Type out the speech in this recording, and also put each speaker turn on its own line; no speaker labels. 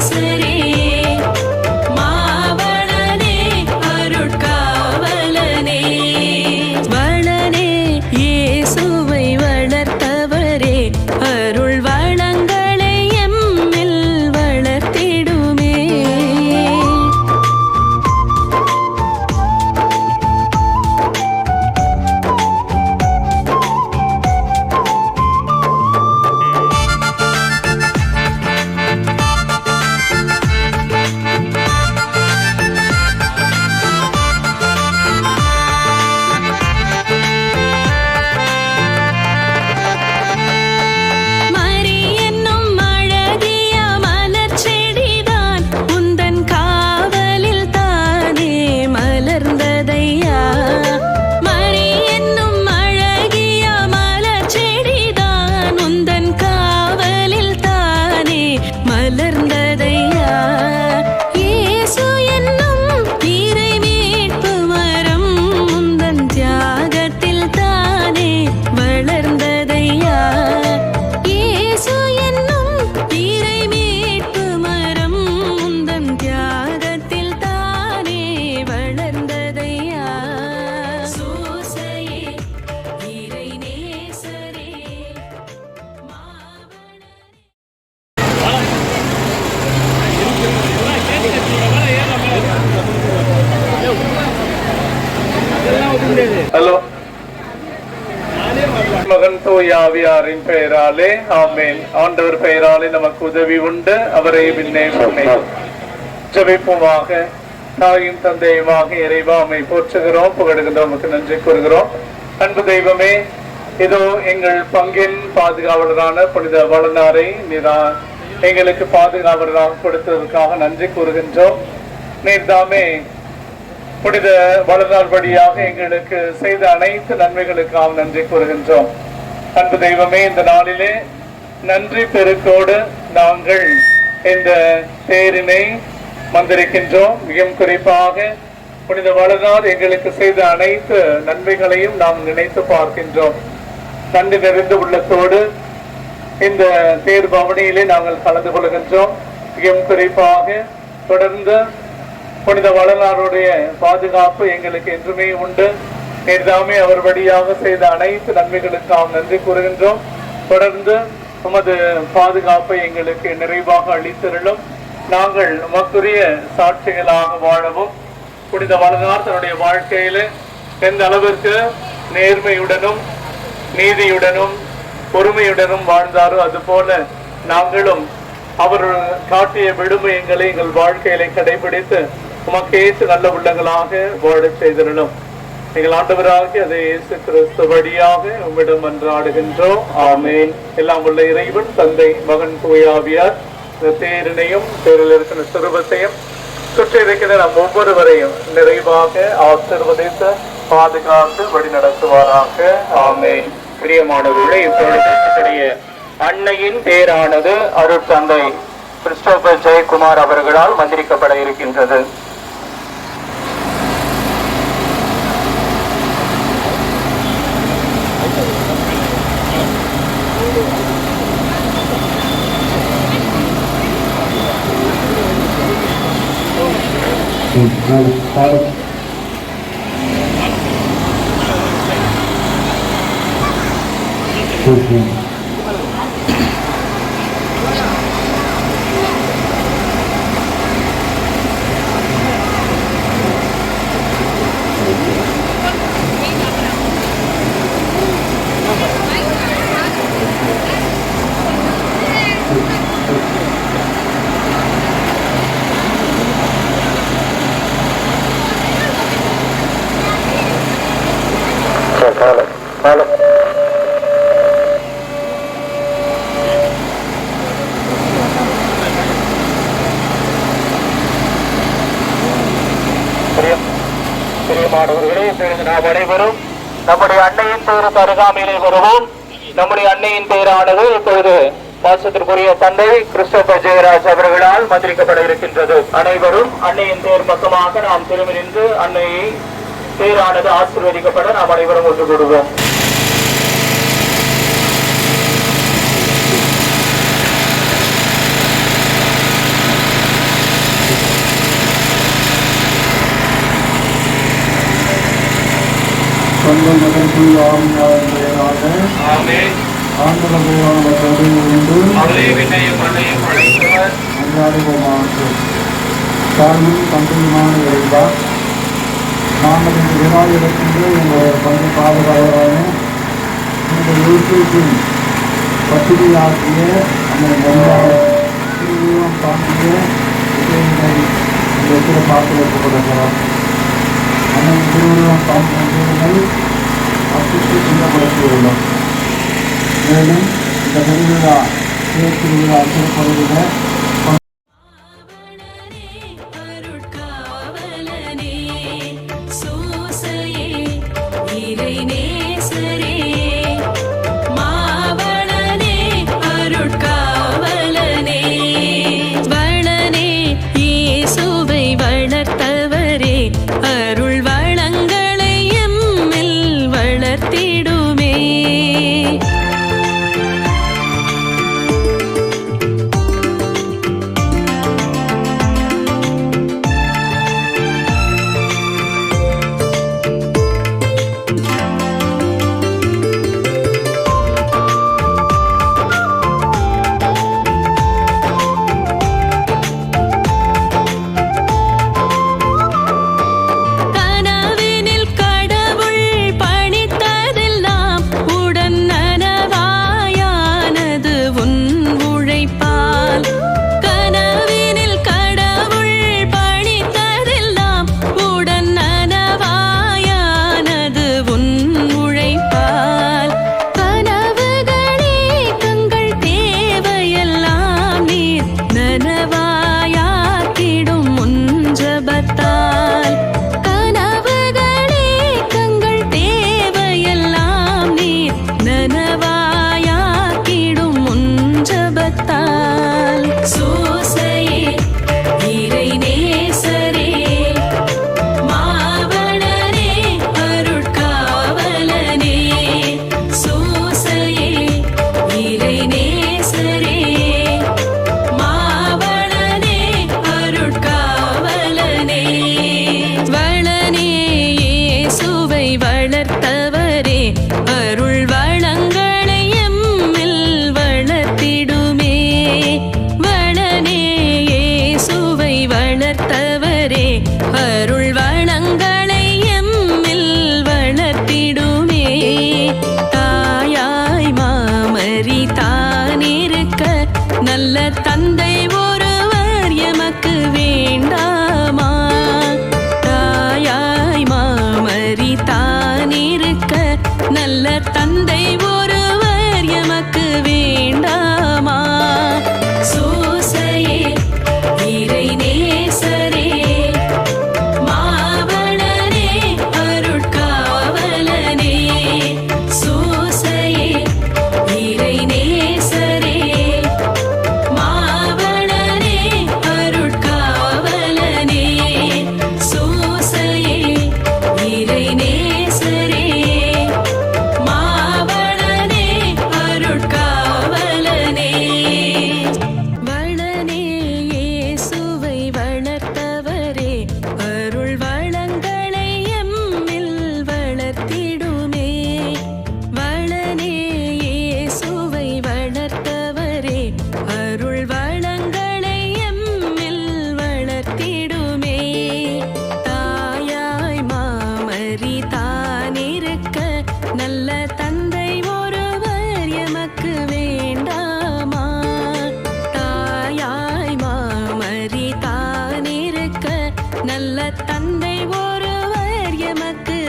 நேசரே மலர்ந்ததையா
தூய் ஆவியாரின் பெயராலே ஆமேன். ஆண்டவர் பெயராலே நமக்கு உதவி உண்டு. அவரை பின்னே ஜபிப்புமாக ஜெபிப்போமாக. தாயும் தந்தையுமாக இறைவாமை போற்றுகிறோம். புகழுகின்றோம். உமக்கு நன்றி கூறுகிறோம். அன்பு தெய்வமே இதோ எங்கள் பங்கின் பாதுகாவலரான புனித வளனாரை நீரா எங்களுக்கு பாதுகாவலராக கொடுத்ததற்காக நன்றி கூறுகின்றோம். நீர் தாமே புனித வளர்நாள் வழியாக எங்களுக்கு செய்த அனைத்து நன்மைகளுக்காக நன்றி கூறுகின்றோம். அன்பு தெய்வமே இந்த நாளிலே நன்றி பெருக்கோடு நாங்கள் இந்த தேரினை வந்திருக்கின்றோம் மிகவும் குறிப்பாக புனித வளர்நாள் எங்களுக்கு செய்த அனைத்து நன்மைகளையும் நாம் நினைத்து பார்க்கின்றோம். நன்றி நிறைந்த உள்ளத்தோடு இந்த தேர் பவனியிலே நாங்கள் கலந்து கொள்கின்றோம். மிகவும் குறிப்பாக தொடர்ந்து புனித வளர்நாளுடைய பாதுகாப்பு எங்களுக்கு என்றுமே உண்டு. நேர்தாமே அவர் வழியாக செய்த அனைத்து நன்மைகளுக்காக நன்றி கூறுகின்றோம். தொடர்ந்து உமது பாதுகாப்பை எங்களுக்கு நிறைவாக அளித்திருளும். நாங்கள் உமக்குரிய சாட்சிகளாக வாழவும் புனித வளர்ந்தார் தன்னுடைய வாழ்க்கையில எந்த அளவிற்கு நேர்மையுடனும் நீதியுடனும் பொறுமையுடனும் வாழ்ந்தாரோ அதுபோல நாங்களும் அவர் காட்டிய விடுமுயங்களை எங்கள் வாழ்க்கையில கடைபிடித்து உமக்கேற்று நல்ல உள்ளங்களாக வாழ செய்திருந்தோம் எங்கள் ஆண்டவராக அதை இயேசு கிறிஸ்து வழியாக உம்மிடம் அன்றாடுகின்றோம். ஆமேன். எல்லாம் உள்ள இறைவன் தந்தை மகன் தூயாவியார் இந்த தேரினையும் தேரில் இருக்கிற சிறுவத்தையும் சுற்றி இருக்கிற நம் ஒவ்வொருவரையும் நிறைவாக ஆசிர்வதித்து பாதுகாத்து வழிநடத்துவாராக. ஆமேன். பிரியமானவர்களே இப்பொழுது அன்னையின் பேரானது அருட்தந்தை கிறிஸ்டோபர் ஜெயக்குமார் அவர்களால் மந்திரிக்கப்பட இருக்கின்றது. Thank you. பிரியமானவர்களே இப்பொழுது நாம் அனைவரும் நம்முடைய அன்னையின் பேருக்கு அருகாமையிலே வருவோம். நம்முடைய அன்னையின் பெயரானது இப்பொழுது பாசத்திற்குரிய தந்தை கிறிஸ்டோபர் ஜெயராஜ் அவர்களால் மந்திரிக்கப்பட இருக்கின்றது. அனைவரும் அன்னையின் பேர் பக்கமாக நாம் திரும்பி நின்று அன்னையை பேரானது ஆசீர்வதிக்கப்பட நாம் அனைவரும் ஒன்று கூடுவோம்.
சொந்த முதற்குள் ஆவியாளர் ஆந்திர
ஆமென்
ஆண்டவர் உண்டு தந்தையுமான இறைவா நாங்கள் இந்த எங்கள் பங்கு பாதுகாவலான இந்த யூடியூப்பின் பத்திரிகையாக்கிய அந்த நெல்லாம் தாங்கிய விஷயங்களை இந்த இடத்துல பார்த்து வைக்கப்படுகிறோம் அந்த திருவிழம் தாங்கியங்கள் அச்சுக்கு சின்னப்படுத்தியுள்ளோம் மேலும் இந்த திருவிழா திருவிழா
சூசையே இறை நேசரே நல்ல தந்தை ஒருவர் எமக்கு